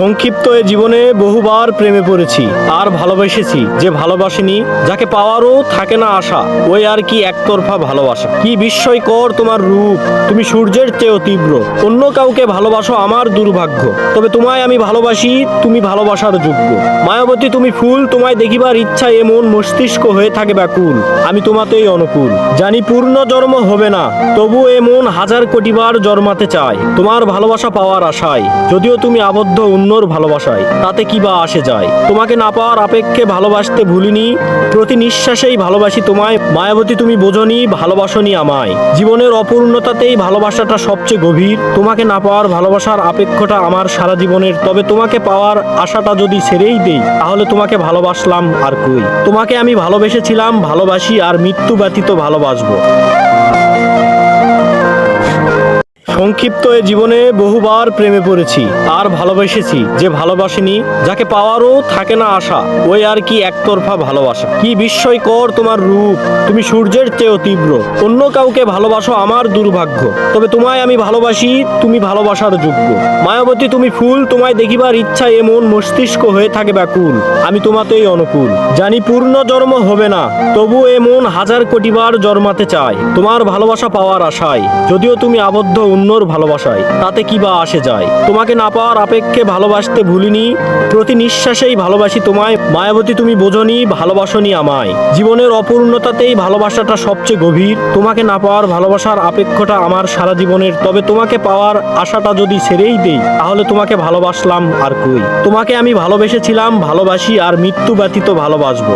সংক্ষিপ্ত এ জীবনে বহুবার প্রেমে পড়েছি, আর ভালোবেসেছি যে ভালোবাসিনি, যাকে পাওয়ারও থাকে না আশা ওই আর কি একতরফা ভালোবাসা। কি বিস্ময়কর তোমার রূপ, তুমি সূর্যের চেয়েও তীব্র। অন্য কাউকে ভালোবাসো আমার দুর্ভাগ্য, তবে তোমায় আমি ভালোবাসি, তুমি ভালোবাসার যোগ্য। মায়াবতী তুমি ফুল, তোমায় দেখিবার ইচ্ছা এমন মস্তিষ্ক হয়ে থাকে ব্যাকুল, আমি তোমাতেই অনুকূল। জানি পূর্ণ জন্ম হবে না, তবু এমন হাজার কোটিবার জন্মাতে চায়, তোমার ভালোবাসা পাওয়ার আশায়, যদিও তুমি আবদ্ধ অন্যর ভালোবাসায়, তাতে কি বা আসে যায়? তোমাকে না পাওয়ার আপেক্ষে ভালোবাসতে ভুলিনি, প্রতি নিঃশ্বাসেই ভালোবাসি তোমায়। মায়াবতী, তুমি বোঝনি, ভালোবাসনি আমায়। জীবনের অপূর্ণতাতেই ভালোবাসাটা সবচেয়ে গভীর। তোমাকে না পাওয়ার ভালোবাসার আপেক্ষটা আমার সারা জীবনের। তবে তোমাকে পাওয়ার আশাটা যদি ছেড়েই দেই, তাহলে তোমাকে ভালোবাসলাম আর কই? তোমাকে আমি ভালোবেসেছিলাম, ভালোবাসি আর মৃত্যু ব্যতীত ভালোবাসবো। সংক্ষিপ্ত এ জীবনে বহুবার প্রেমে পড়েছি, আর ভালোবেসেছি যে ভালোবাসিনি, যাকে পাওয়ারও থাকে না আশা ওই আর কি একতরফা ভালোবাসা। কি বিস্ময়কর তোমার রূপ, তুমি সূর্যের চেয়েও তীব্র। অন্য কাউকে ভালোবাসো আমার দুর্ভাগ্য, তবে তোমায় আমি ভালোবাসি, তুমি ভালোবাসার যোগ্য। মায়াবতী তুমি ফুল, তোমায় দেখিবার ইচ্ছা এমন মস্তিষ্ক হয়ে থাকে ব্যাকুল, আমি তোমাতেই অনুকূল। জানি পূর্ণ জন্ম হবে না, তবু এমন হাজার কোটিবার জন্মাতে চায়, তোমার ভালোবাসা পাওয়ার আশায়, যদিও তুমি আবদ্ধ অন্যর ভালোবাসায়, তাতে কি বা আসে যায়? তোমাকে না পাওয়ার আপেক্ষে ভালোবাসতে ভুলিনি, প্রতি নিঃশ্বাসেই ভালোবাসি তোমায়, মায়াবতী তুমি বোঝনি, ভালোবাসনি আমায়। জীবনের অপূর্ণতাতেই ভালোবাসাটা সবচেয়ে গভীর, তোমাকে না পাওয়ার ভালোবাসার আপেক্ষটা আমার সারা জীবনের, তবে তোমাকে পাওয়ার আশাটা যদি ছেড়েই দেই, তাহলে তোমাকে ভালোবাসলাম আর কই? তোমাকে আমি ভালোবেসেছিলাম, ভালোবাসি আর মৃত্যু ব্যতীত ভালোবাসবো।